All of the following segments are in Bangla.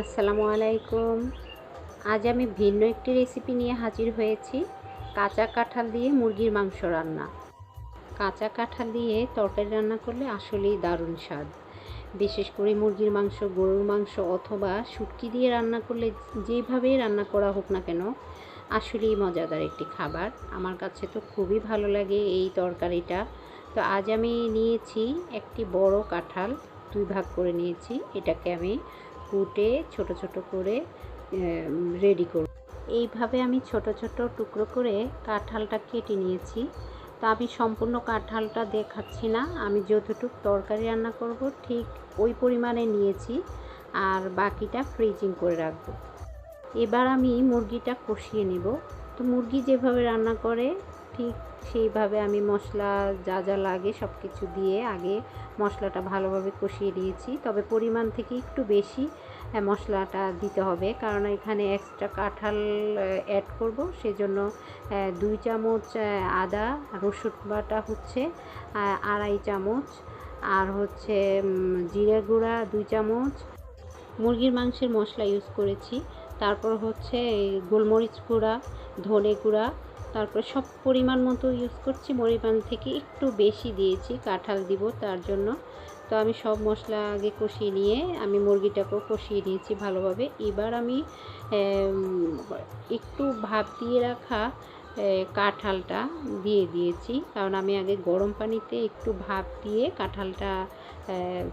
আসসালামু আলাইকুম। আজ আমি ভিন্ন একটি রেসিপি নিয়ে হাজির হয়েছি, কাঁচা কাঁঠাল দিয়ে মুরগির মাংস রান্না। কাঁচা কাঁঠাল দিয়ে তরকারি রান্না করলে আসলেই দারুণ স্বাদ। বিশেষ করে মুরগির মাংস, গরুর মাংস অথবা শুটকি দিয়ে রান্না করলে যেভাবেই রান্না করা হোক না কেন, আসলেই মজাদার একটি খাবার। আমার কাছে তো খুবই ভালো লাগে এই তরকারিটা। তো আজ আমি নিয়েছি একটি বড় কাঁঠাল, দুই ভাগ করে নিয়েছি। এটাকে আমি কুটে, ছোট ছোট করে রেডি করব এইভাবে আমি ছোট ছোট টুকরো করে কাঁঠালটা কেটে নিয়েছি। তো আমি সম্পূর্ণ কাঁঠালটা দেখাচ্ছি না। আমি যতটুকু তরকারি রান্না করব, ঠিক ওই পরিমাণে নিয়েছি। আর বাকিটা ফ্রিজিং করে রাখব। এবার আমি মুরগিটা কষিয়ে নেব। তো মুরগি যেভাবে রান্না করে ঠিক সেইভাবে আমি মশলা যা যা লাগে সব কিছু দিয়ে আগে মশলাটা ভালোভাবে কষিয়ে দিয়েছি তবে পরিমাণ থেকে একটু বেশি মশলাটা দিতে হবে। কারণ এখানে এক্সট্রা কাঁঠাল অ্যাড করব। সেজন্য দুই চামচ আদা, রসুন বাটা হচ্ছে আড়াই চামচ। আর হচ্ছে জিরে গুঁড়া দুই চামচ। মুরগির মাংসের মশলা ইউজ করেছি। তারপর হচ্ছে এই গোলমরিচ গুঁড়া, ধনে গুঁড়া, তারপর সব পরিমাণ মতো ইউজ করছি। পরিমাণ থেকে একটু বেশি দিয়েছি, কাঁঠাল দিব তার জন্য। তো আমি সব মশলা আগে কষিয়ে নিয়ে আমি মুরগিটাকেও কষিয়ে নিয়েছি ভালোভাবে। এবার আমি একটু ভাপ দিয়ে রাখা কাঁঠালটা দিয়ে দিয়েছি। কারণ আমি আগে গরম পানিতে একটু ভাপ দিয়ে কাঁঠালটা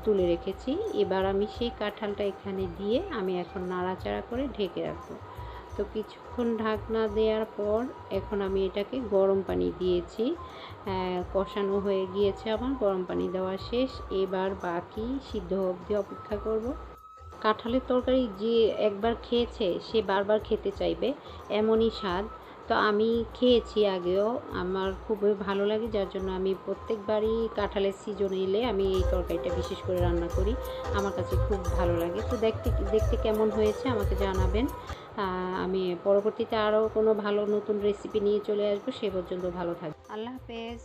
তুলে রেখেছি। এবার আমি সেই কাঁঠালটা এখানে দিয়ে আমি এখন নাড়াচাড়া করে ঢেকে রাখব। তো কিছুক্ষণ ঢাকনা দেওয়ার পর এখন আমি এটাকে গরম পানি দিয়েছি। কষানো হয়ে গিয়েছে আমার, গরম পানি দেওয়া শেষ। এবার বাকি সিদ্ধ অবধি অপেক্ষা করব। কাঁঠালের তরকারি যে একবার খেয়েছে, সে বারবার খেতে চাইবে, এমনই স্বাদ। তো আমি খেয়েছি আগেও। আমার খুবই ভালো লাগে, যার জন্য আমি প্রত্যেকবারই কাঁঠালের সিজন এলে আমি এই তরকারিটা বিশেষ করে রান্না করি। আমার কাছে খুব ভালো লাগে। তো দেখতে দেখতে কেমন হয়েছে আমাকে জানাবেন। আমি পরবর্তীতে আরও কোনো ভালো নতুন রেসিপি নিয়ে চলে আসব, সে পর্যন্ত ভালো থাকবে আল্লাহ হাফেজ।